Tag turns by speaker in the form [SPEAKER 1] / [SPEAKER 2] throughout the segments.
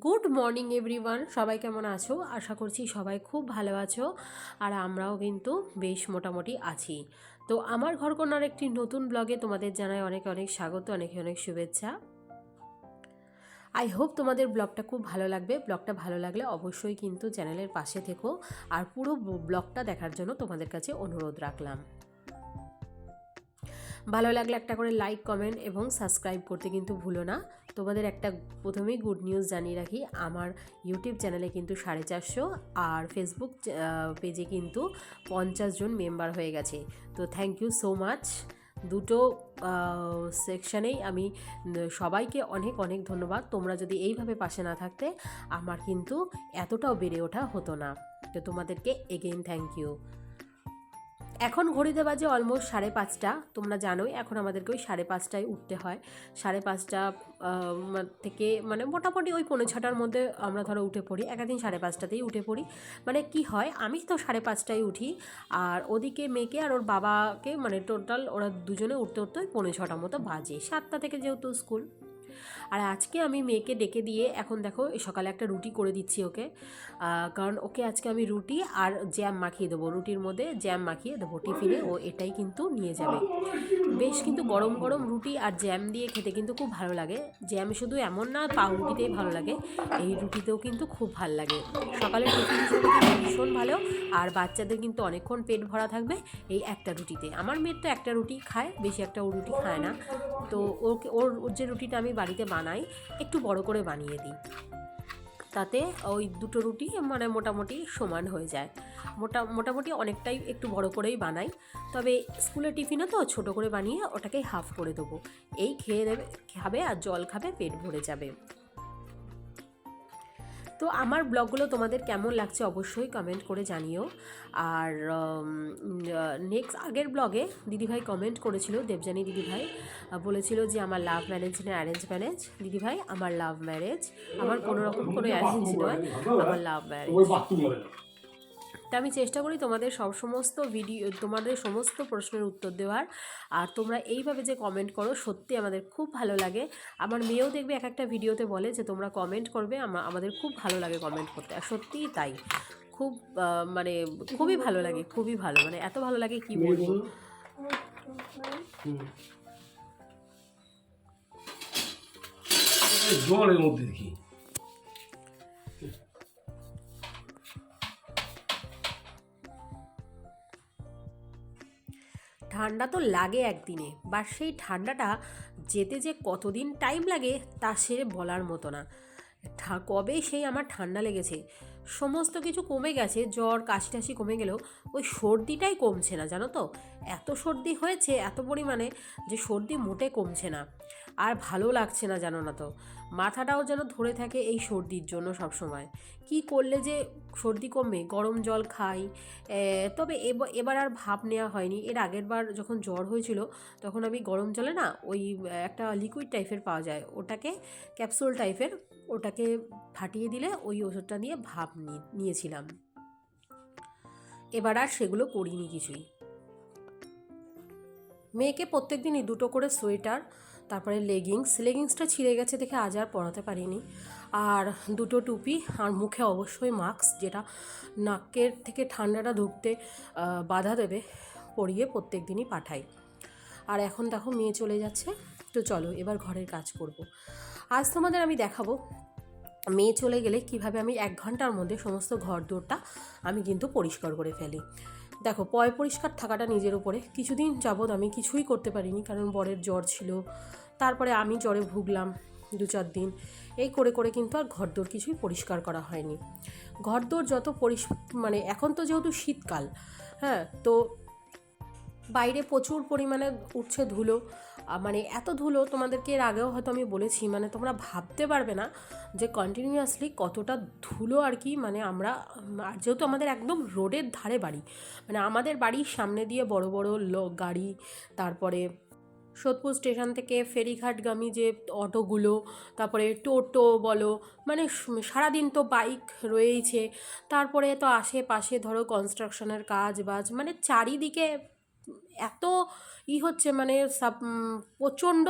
[SPEAKER 1] Good morning everyone সবাই কেমন আছো? আশা করছি সবাই খুব ভালো আছো আর আমরাও কিন্তু বেশ মোটামুটি আছি। তো আমার ঘরকন্যার একটি নতুন ব্লগে তোমাদের জানাই অনেক অনেক স্বাগত, অনেক অনেক শুভেচ্ছা। আই হোপ তোমাদের ব্লগটা খুব ভালো লাগবে। ব্লগটা ভালো লাগলে অবশ্যই কিন্তু চ্যানেলের পাশে থেকো আর পুরো ব্লগটা দেখার জন্য তোমাদের কাছে অনুরোধ রাখলাম। ভালো লাগলে একটা করে লাইক কমেন্ট এবং সাবস্ক্রাইব করতে কিন্তু ভুলো না। তোমাদের একটা প্রথমেই গুড নিউজ জানিয়ে রাখি, আমার ইউটিউব চ্যানেলে কিন্তু সাড়ে চারশো আর ফেসবুক পেজে কিন্তু পঞ্চাশ জন মেম্বার হয়ে গেছে। তো থ্যাংক ইউ সো মাচ দুটো সেকশানেই আমি সবাইকে অনেক অনেক ধন্যবাদ। তোমরা যদি এইভাবে পাশে না থাকতে, আমার কিন্তু এতটাও বেড়ে ওঠা হতো না। তো তোমাদেরকে এগেইন থ্যাংক ইউ এখন ঘড়িতে বাজে অলমোস্ট সাড়ে পাঁচটা। তোমরা জানোই, এখন আমাদেরকে ওই সাড়ে পাঁচটায় উঠতে হয়। সাড়ে পাঁচটা থেকে মানে মোটামুটি ওই পনেরো ছটার মধ্যে আমরা ধরো উঠে পড়ি। একদিন সাড়ে পাঁচটাতেই উঠে পড়ি। মানে কি হয়, আমি তো সাড়ে পাঁচটায় উঠি, আর ওদিকে মেয়েকে আর ওর বাবাকে মানে টোটাল ওরা দুজনে উঠতে উঠতে ওই পনেরো ছটার মতো বাজে। সাতটা থেকে যেহেতু স্কুল আর আজকে আমি মেয়েকে ডেকে দিয়ে এখন দেখো সকালে একটা রুটি করে দিচ্ছি ওকে। কারণ ওকে আজকে আমি রুটি আর জ্যাম মাখিয়ে দেবো। রুটির মধ্যে জ্যাম মাখিয়ে দেবো টিফিনে, ও এটাই কিন্তু নিয়ে যাবে। বেশ কিন্তু গরম গরম রুটি আর জ্যাম দিয়ে খেতে কিন্তু খুব ভালো লাগে। জ্যাম শুধু এমন না, পাউরুটিতেই ভালো লাগে। এই রুটিতেও কিন্তু খুব ভালো লাগে। সকালে টিফিন হিসেবে ভীষণ ভালো। আর বাচ্চাদের কিন্তু অনেকক্ষণ পেট ভরা থাকবে এই একটা রুটিতে। আমার মেয়ের তো একটা রুটি খায়, বেশি একটা ও রুটি খায় না। তো ওকে, ওর ওর যে রুটিটা আমি বাড়িতে বানাই একটু বড় করে বানিয়ে দিই। তাতে ওই দুটো রুটি মানে মোটামুটি সমান হয়ে যায়। মোটা, মোটামুটি অনেকটাই একটু বড় করেই বানাই। তবে স্কুলে টিফিনে তো ছোট করে বানিয়ে ওটাকে হাফ করে দেবো। এই খেয়ে দেবে, খাবে আর জল খাবে, পেট ভরে যাবে। তো আমার ব্লগগুলো তোমাদের কেমন লাগছে অবশ্যই কমেন্ট করে জানিও। আর নেক্সট আগের ব্লগে দিদিভাই কমেন্ট করেছিল দেবজানী দিদিভাই বলেছিল যে আমার লাভ ম্যারেজ না অ্যারেঞ্জ ম্যারেজ দিদিভাই আমার লাভ ম্যারেজ আমার কোনোরকম কোনো অ্যারেঞ্জ নয় আমার লাভ ম্যারেজ তা আমি চেষ্টা করি তোমাদের সব সমস্ত ভিডিও তোমাদের সমস্ত প্রশ্নের উত্তর দেওয়ার। আর তোমরা এইভাবে যে কমেন্ট করো সত্যি আমাদের খুব ভালো লাগে। আমার মেয়েও দেখবে এক একটা ভিডিওতে বলে যে তোমরা কমেন্ট করবে আমাদের খুব ভালো লাগে কমেন্ট করতে। আর সত্যিই তাই। খুব মানে খুবই ভালো লাগে খুবই ভালো। মানে এত ভালো লাগে কি বলব?
[SPEAKER 2] জলের মধ্যে দেখি।
[SPEAKER 1] ঠান্ডা তো লাগে একদিনে, বা সেই ঠান্ডাটা যেতে যে কতদিন টাইম লাগে তা সে বলার মতো না। কবে সেই আমার ঠান্ডা লেগেছে? সমস্ত কিছু কমে গেছে, জ্বর কাশি টাশি কমে গেলেও ওই সর্দিটাই কমছে না, জানো তো? এত সর্দি হয়েছে, এত পরিমাণে যে সর্দি মোটে কমছে না। আর ভালো লাগছে না, জানো না তো? মাথাটাও যেন ধরে থাকে এই সর্দির জন্য সব সময় কি করলে যে সর্দি কমবে? গরম জল খাই। তবে এবার আর ভাব নেওয়া হয়নি। এর আগের বার যখন জ্বর হয়েছিল, তখন আমি গরম জলে না ওই একটা লিকুইড টাইপের পাওয়া যায়। ওটাকে ক্যাপসুল টাইপের ওটাকে ফাটিয়ে দিলে ওই ওষুধটা নিয়ে ভাব নিয়েছিলাম। এবার আর সেগুলো করিনি কিছুই। মেয়েকে প্রত্যেক দিনই দুটো করে সোয়েটার, তারপরে লেগিংস, লেগিংসটা ছিঁড়ে গেছে দেখে আজ আর পরাতে পারিনি। আর দুটো টুপি আর মুখে অবশ্যই মাস্ক, যেটা নাকের থেকে ঠান্ডাটা ঢুকতে বাধা দেবে, পরিয়ে প্রত্যেক দিনই পাঠাই। আর এখন দেখো মেয়ে চলে যাচ্ছে, তো চলো এবার ঘরের কাজ করব। আজ তোমাদের আমি দেখাবো মেয়ে চলে গেলে কীভাবে আমি এক ঘণ্টার মধ্যে সমস্ত ঘর দৌড়টা আমি কিন্তু পরিষ্কার করে ফেলি। দেখো, পয় পরিষ্কার থাকাটা নিজের উপরে। কিছুদিন যাবৎ আমি কিছুই করতে পারিনি, কারণ বরের জ্বর ছিল। তারপরে আমি জ্বরে ভুগলাম দু চার দিন। এই করে করে কিন্তু আর ঘরদোর কিছুই পরিষ্কার করা হয়নি। ঘরদোর যত পরিষ মানে এখন তো যেহেতু শীতকাল হ্যাঁ তো বাইরে প্রচুর পরিমাণে উঠছে ধুলো। মানে এত ধুলো তোমাদেরকে এর আগেও হয়তো আমি বলেছি মানে তোমরা ভাবতে পারবে না যে কন্টিনিউয়াসলি কতটা ধুলো আর কি মানে আমরা, আর যেহেতু আমাদের একদম রোডের ধারে বাড়ি মানে আমাদের বাড়ির সামনে দিয়ে বড় বড় গাড়ি, তারপরে সোদপুর স্টেশন থেকে ফেরিঘাটগামী যে অটোগুলো, তারপরে টোটো বলো মানে সারাদিন তো বাইক রয়েইছে। তারপরে তো আশেপাশে ধরো কনস্ট্রাকশনের কাজ বাজ মানে চারিদিকে এত ই হচ্ছে মানে সাব প্রচণ্ড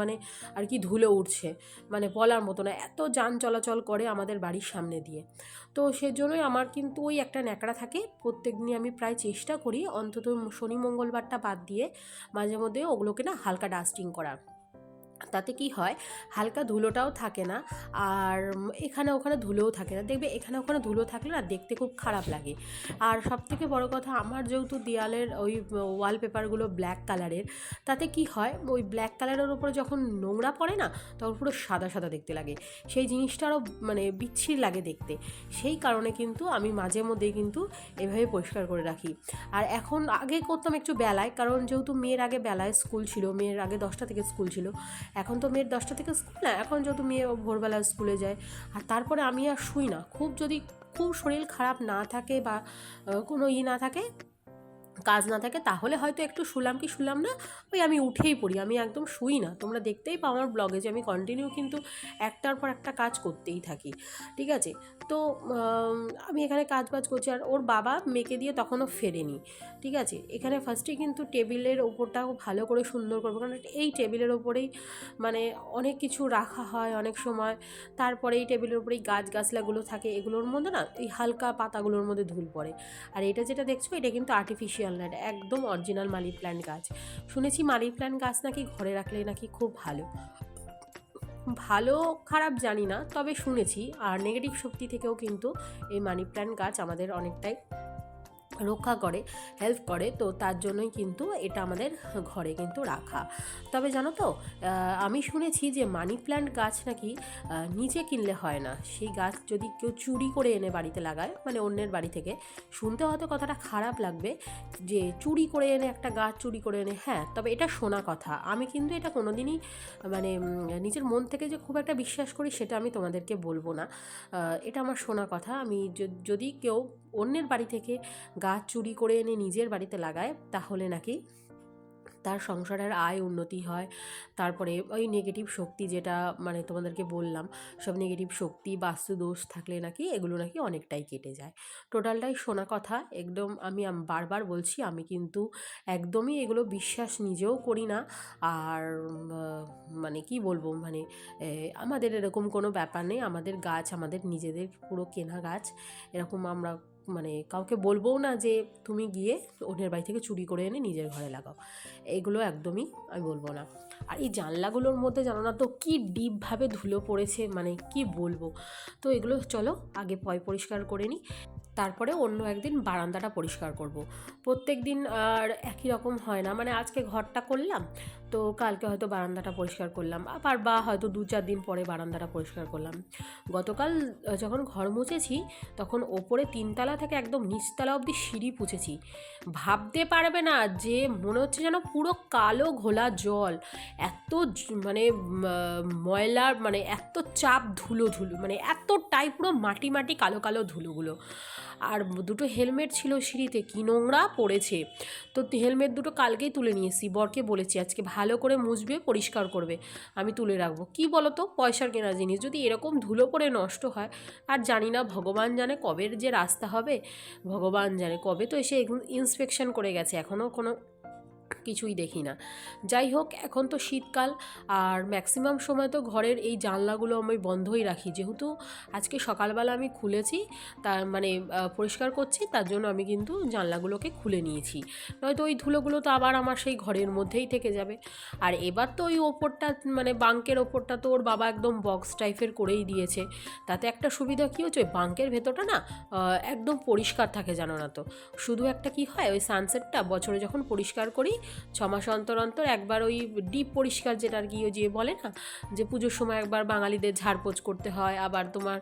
[SPEAKER 1] মানে আর কি ধুলো উঠছে মানে বলার মতো না, এত যান চলাচল করে আমাদের বাড়ির সামনে দিয়ে। তো সেজন্যই আমার কিন্তু ওই একটা ন্যাকড়া থাকে, প্রত্যেক দিনই আমি প্রায় চেষ্টা করি অন্তত শনি মঙ্গলবারটা বাদ দিয়ে মাঝে মধ্যে ওগুলোকে না হালকা ডাস্টিং করার তাতে কি হয়? হালকা ধুলোটাও থাকে না। আর এখানে ওখানে ধুলোও থাকে না। দেখবে এখানে ওখানে ধুলো থাকলে না দেখতে খুব খারাপ লাগে। আর সব থেকে বড় কথা, আমার যেহেতু দেয়ালের ওই ওয়ালপেপারগুলো ব্ল্যাক কালারের তাতে কি হয়? ওই ব্ল্যাক কালারের ওপরে যখন নোংরা পড়ে না, তখন পুরো সাদা সাদা দেখতে লাগে। সেই জিনিসটা আরও মানে বিচ্ছির লাগে দেখতে। সেই কারণে কিন্তু আমি মাঝে মধ্যেই কিন্তু এভাবে পরিষ্কার করে রাখি। আর এখন আগে করতাম একটু বেলায়, কারণ যেহেতু মেয়ের আগে বেলায় স্কুল ছিল, মেয়ের আগে দশটা থেকে স্কুল ছিল এখন তো মেয়ের দশটা থেকে স্কুল, না, এখন যেহেতু মেয়ে ভোরবেলা স্কুলে যায়, আর তারপরে আমি আর শুই না। খুব যদি খুব শরীর খারাপ না থাকে বা কোনো ই না থাকে কাজ না থাকে, তাহলে হয়তো একটু শুলাম কি শুলাম না, ওই আমি উঠেই পড়ি, আমি একদম শুই না। তোমরা দেখতেই পাও আমার ব্লগে যে আমি কন্টিনিউ কিন্তু একটার পর একটা কাজ করতেই থাকি, ঠিক আছে? তো আমি এখানে কাজ বাজ করছি, আর ওর বাবা মেয়েকে দিয়ে তখনও ফেরেনি, ঠিক আছে? এখানে ফার্স্টে কিন্তু টেবিলের ওপরটাও ভালো করে সুন্দর করব, কারণ এই টেবিলের ওপরেই মানে অনেক কিছু রাখা হয় অনেক সময়, তারপরে এই টেবিলের উপরেই গাছ গাছলাগুলো থাকে, এগুলোর মধ্যে না এই হালকা পাতাগুলোর মধ্যে ধুল পড়ে। আর এটা যেটা দেখছ, এটা কিন্তু আর্টিফিশিয়াল না এটা একদম অরিজিনাল মানি প্ল্যান্ট গাছ। শুনেছি মানি প্ল্যান্ট গাছ নাকি ঘরে রাখলে নাকি খুব ভালো। ভালো, খারাপ জানি না, তবে শুনেছি। আর নেগেটিভ শক্তি থেকেও কিন্তু এই মানি প্ল্যান্ট গাছ আমাদের অনেকটাই রক্ষা করে হেল্প করে, তো তার জন্যই কিন্তু এটা আমাদের ঘরে কিন্তু রাখা। তবে জানো তো আমি শুনেছি যে মানি প্ল্যান্ট গাছ নাকি নিচে কিনলে হয় না। সেই গাছ যদি কেউ চুরি করে এনে বাড়িতে লাগায় মানে অন্যের বাড়ি থেকে, শুনতে হয়তো কথাটা খারাপ লাগবে যে চুরি করে এনে একটা গাছ চুরি করে এনে হ্যাঁ তবে এটা শোনা কথা। আমি কিন্তু এটা কোনোদিনই মানে নিজের মন থেকে যে খুব একটা বিশ্বাস করি সেটা আমি তোমাদেরকে বলব না। এটা আমার শোনা কথা। আমি যদি কেউ অন্যের বাড়ি থেকে গাছ চুরি করে এনে নিজের বাড়িতে লাগায়, তাহলে নাকি তার সংসারের আয় উন্নতি হয়। তারপরে ওই নেগেটিভ শক্তি যেটা মানে তোমাদেরকে বললাম, সব নেগেটিভ শক্তি বাস্তু দোষ থাকলে নাকি এগুলো নাকি অনেকটাই কেটে যায়। টোটালটাই শোনা কথা, একদম আমি বারবার বলছি, আমি কিন্তু একদমই এগুলো বিশ্বাস নিজেও করি না। আর মানে কি বলব মানে আমাদের এরকম কোনো ব্যাপার নেই, আমাদের গাছ, আমাদের নিজেদের পুরো কেনা গাছ, এরকম আমরা মানে কাউকে বলবও না যে তুমি গিয়ে অন্যের বাড়ি থেকে চুরি করে এনে নিজের ঘরে লাগাও। এগুলো একদমই আমি বলব না। আর এই জানলাগুলোর মধ্যে জানো না তো কী ডিপভাবে ধুলো পড়েছে মানে কি বলব? তো এগুলো চলো আগে পয় পরিষ্কার করে নিই। তারপরে অন্য একদিন বারান্দাটা পরিষ্কার করব। প্রত্যেক দিন আর একই রকম হয় না। মানে আজকে ঘরটা করলাম তো কালকে হয়তো বারান্দাটা পরিষ্কার করলাম। আবার বা হয়তো দু চার দিন পরে বারান্দাটা পরিষ্কার করলাম। গতকাল যখন ঘর মুছেছি, তখন ওপরে তিনতলা থেকে একদম নিচতলা অবধি সিঁড়ি পুছেছি। ভাবতে পারবে না যে মনে হচ্ছে যেন পুরো কালো ঘোলা জল। এত মানে ময়লার মানে এত চাপ ধুলো ধুলো মানে এতটাই পুরো মাটি মাটি কালো কালো ধুলোগুলো। আর দুটো হেলমেট ছিল সিঁড়িতে, কি নোংরা পড়েছে। তো হেলমেট দুটো কালকেই তুলে নিয়েছি বরকে বলেছি, আজকে ভালো করে মুছবে, পরিষ্কার করবে। আমি তুলে রাখব। কি বলো তো পয়সার কেনা জিনিস। যদি এরকম ধুলো পড়ে নষ্ট হয়, আর জানি না ভগবান জানে কবের যে রাস্তা হবে, ভগবান জানে কবে তো এসে ইন্সপেকশন করে গেছে। এখনও কোনো কিছুই দেখি না। যাই হোক এখন তো শীতকাল, আর ম্যাক্সিমাম সময় তো ঘরের এই জানলাগুলো আমি বন্ধই রাখি। যেহেতু আজকে সকালবেলা আমি খুলেছি, তা মানে পরিষ্কার করছি, তার জন্য আমি কিন্তু জানলাগুলোকে খুলে নিয়েছি। নয়তো ওই ধুলোগুলো তো আবার আমার সেই ঘরের মধ্যেই থেকে যাবে। আর এবার তো ওই ওপরটা মানে বাঙ্কের ওপরটা তো ওর বাবা একদম বক্স টাইপের করেই দিয়েছে। তাতে একটা সুবিধা কী হচ্ছে, ওই বাঙ্কের ভেতরটা না একদম পরিষ্কার থাকে জানো না তো। শুধু একটা কি হয়, ওই সানসেটটা বছরে যখন পরিষ্কার করি ছ মাস অন্তর অন্তর একবার ওই ডিপ পরিষ্কার যেটা আর কি যে বলে না, যে পুজোর সময় একবার বাঙালিদের ঝাড়পোছ করতে হয়, আবার তোমার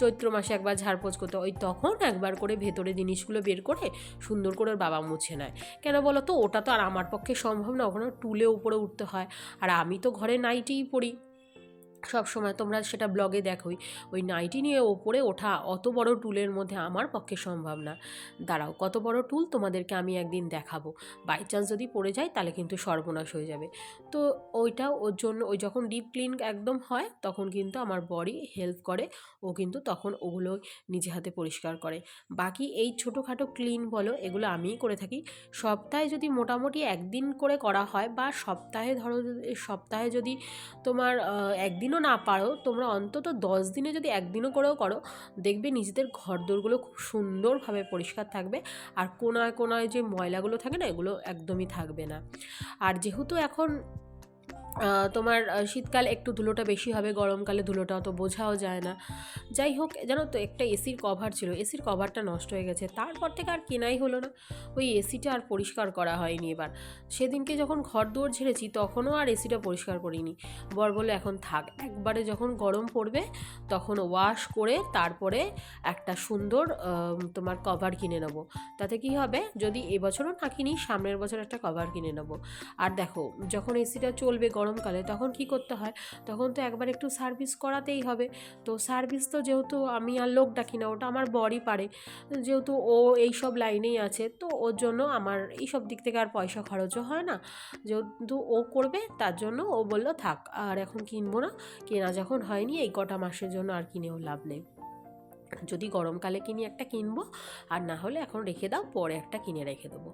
[SPEAKER 1] চৈত্র মাসে একবার ঝাড়পোছ করতে হয়, ওই তখন একবার করে ভেতরে জিনিসগুলো বের করে সুন্দর করে ওর বাবা মুছে নেয়। কেন বলো তো? ওটা তো আর আমার পক্ষে সম্ভব না, ওখানে টুলে উপরে উঠতে হয়। আর আমি তো ঘরে নাইটেই পড়ি। সব সময় তোমরা সেটা ব্লগে দেখোই। ওই নাইটি নিয়ে ওপরে ওঠা অত বড় টুলের মধ্যে আমার পক্ষে সম্ভব না। দাঁড়াও কত বড় টুল তোমাদেরকে আমি একদিন দেখাবো। বাই চান্স যদি পড়ে যায় তাহলে কিন্তু সর্বনাশ হয়ে যাবে। তো ওইটা ওর জন্য ওই যখন ডিপ ক্লিন একদম হয় তখন কিন্তু আমার বডি হেল্প করে। ও কিন্তু তখন ওগুলো নিজে হাতে পরিষ্কার করে। বাকি এই ছোটোখাটো ক্লিন বলো এগুলো আমিই করে থাকি। সপ্তাহে যদি মোটামুটি একদিন করে করা হয় বা সপ্তাহে ধরো সপ্তাহে যদি তোমার আহ, একদিনও না পারো, তোমরা অন্তত দশ দিনে যদি একদিনও করেও করো, দেখবে নিজেদের ঘর দোরগুলো খুব সুন্দরভাবে পরিষ্কার থাকবে আর কোনায় কোনায় যে ময়লাগুলো থাকে না, এগুলো একদমই থাকবে না। আর যেহেতু এখন তোমার শীতকালে একটু ধুলোটা বেশি হবে, গরমকালে ধুলোটা অত বোঝাও যায় না। যাই হোক, জানো তো, একটা এসির কভার ছিল এসির কভারটা নষ্ট হয়ে গেছে। তারপর থেকে আর কেনাই হলো না। ওই এসিটা আর পরিষ্কার করা হয়নি এবার। সেদিনকে যখন ঘর দুয়ার ঝেড়েছি, তখনও আর এসিটা পরিষ্কার করিনি। বর বলে এখন থাক, একবারে যখন গরম পড়বে, তখন ওয়াশ করে তারপরে একটা সুন্দর তোমার কভার কিনে নেব। তাতে কি হবে, যদি এবছরও না কিনি, সামনের বছর একটা কভার কিনে নেব। আর দেখো, যখন এসিটা চলবে গরমকালে, তখন কি করতে হয়? তখন তো একবার একটু সার্ভিস করাতেই হবে। তো সার্ভিস তো যেহেতু আমি আর লোক ডাকি না, ওটা আমার বরই পারে। যেহেতু ও এই সব লাইনেই আছে, তো ওর জন্য আমার এই সব দিক থেকে আর পয়সা খরচও হয় না। যেহেতু ও করবে, তার জন্য ও বলল, থাক, আর এখন কিনবো না। কেনা যখন হয়নি, এই কটা মাসের জন্য আর কিনেও লাভ নেই। যদি গরমকালে কিনি একটা কিনবো, আর না হলে এখন রেখে দাও, পরে একটা কিনে রেখে দেবো।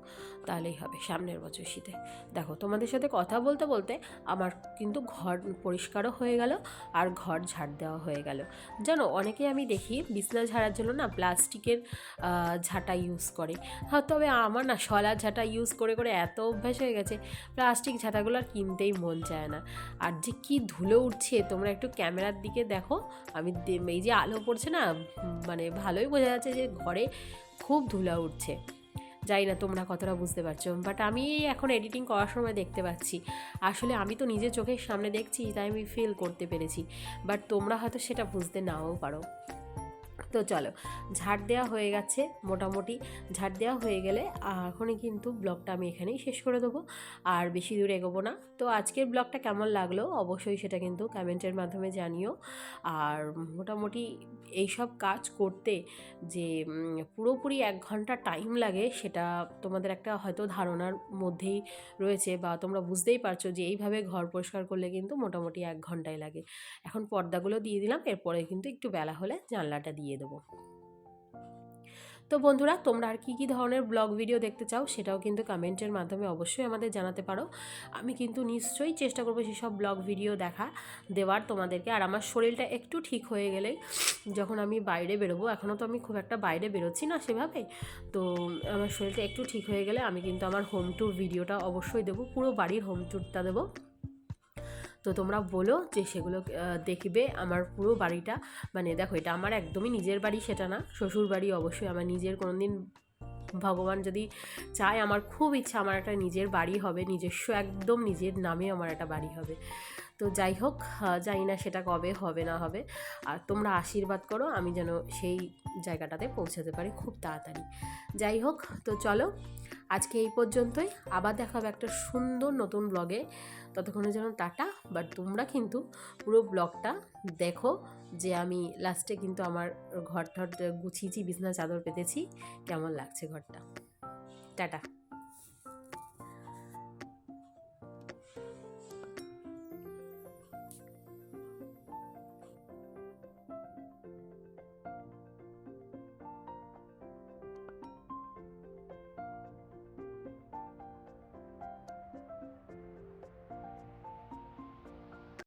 [SPEAKER 1] তাহলেই হবে সামনের বছর শীতে। দেখো, তোমাদের সাথে কথা বলতে বলতে আমার কিন্তু ঘর পরিষ্কারও হয়ে গেল, আর ঘর ঝাড় দেওয়া হয়ে গেল। জানো, অনেকে আমি দেখি বিছনা ঝাড়ার জন্য না প্লাস্টিকের ঝাঁটা ইউজ করে। হ্যাঁ তবে আমার না শলা ঝাঁটা ইউজ করে করে এত অভ্যাস হয়ে গেছে, প্লাস্টিক ঝাঁটাগুলো আর কিনতেই মন চায় না। আর যে কি ধুলো উঠছে, তোমরা একটু ক্যামেরার দিকে দেখো, আমি এই যে আলো পড়ছে না মানে ভালোই বোঝা যাচ্ছে যে ঘরে খুব ধুলা উঠছে। জানি না তোমরা কতটা বুঝতে পারছ বাট আমি এখন এডিটিং করার সময় দেখতে পাচ্ছি। আসলে আমি তো নিজের চোখের সামনে দেখছি, তাই আমি ফিল করতে পেরেছি। বাট তোমরা হয়তো সেটা বুঝতে নাও পারো। তো চলো, ঝাড় দেওয়া হয়ে গেছে মোটামুটি। ঝাড় দেওয়া হয়ে গেলে এখনই কিন্তু ব্লগটা আমি এখানেই শেষ করে দেবো, আর বেশি দূর এগোবো না। তো আজকের ব্লগটা কেমন লাগল অবশ্যই সেটা কিন্তু কমেন্টের মাধ্যমে জানিও। আর মোটামুটি এইসব কাজ করতে যে পুরোপুরি এক ঘণ্টা টাইম লাগে সেটা তোমাদের একটা হয়তো ধারণার মধ্যেই রয়েছে বা তোমরা বুঝতেই পারছ যে, এইভাবে ঘর পরিষ্কার করলে কিন্তু মোটামুটি এক ঘন্টায় লাগে। এখন পর্দাগুলো দিয়ে দিলাম, এরপরে কিন্তু একটু বেলা হলে জানলাটা দিয়ে দেবো। তো বন্ধুরা, তোমরা আর কী কী ধরনের ব্লগ ভিডিও দেখতে চাও সেটাও কিন্তু কমেন্টের মাধ্যমে অবশ্যই আমাদের জানাতে পারো। আমি কিন্তু নিশ্চয়ই চেষ্টা করব সেসব ব্লগ ভিডিও দেখা দেওয়ার তোমাদেরকে। আর আমার শরীরটা একটু ঠিক হয়ে গেলেই যখন আমি বাইরে বেরোবো এখনও তো আমি খুব একটা বাইরে বেরোচ্ছি না সেভাবে তো আমার শরীরটা একটু ঠিক হয়ে গেলে আমি কিন্তু আমার হোম ট্যুর ভিডিওটা অবশ্যই দেবো, পুরো বাড়ির হোম ট্যুরটা দেবো। তো তোমরা বলো যে সেগুলো দেখবে আমার পুরো বাড়িটা। মানে দেখো, এটা আমার একদমই নিজের বাড়ি সেটা না, শ্বশুর বাড়ি অবশ্যই। আমার নিজের কোনো দিন ভগবান যদি চায়, আমার খুব ইচ্ছা আমার একটা নিজের বাড়ি হবে, নিজস্ব একদম নিজের নামে আমার একটা বাড়ি হবে। তো যাই হোক জানি না সেটা কবে হবে না হবে। আর তোমরা আশীর্বাদ করো, আমি যেন সেই জায়গাটাতে পৌঁছাতে পারি খুব তাড়াতাড়ি। যাই হোক, তো চলো আজকে এই পর্যন্তই। আবার দেখা হবে একটা সুন্দর নতুন ব্লগে ততক্ষণের জন্য টাটা। বাট তোমরা কিন্তু পুরো ব্লগটা দেখো যে আমি লাস্টে কিন্তু আমার ঘর টর গুছিয়েছি বিছনা চাদর পেতেছি। কেমন লাগছে ঘরটা? টাটা।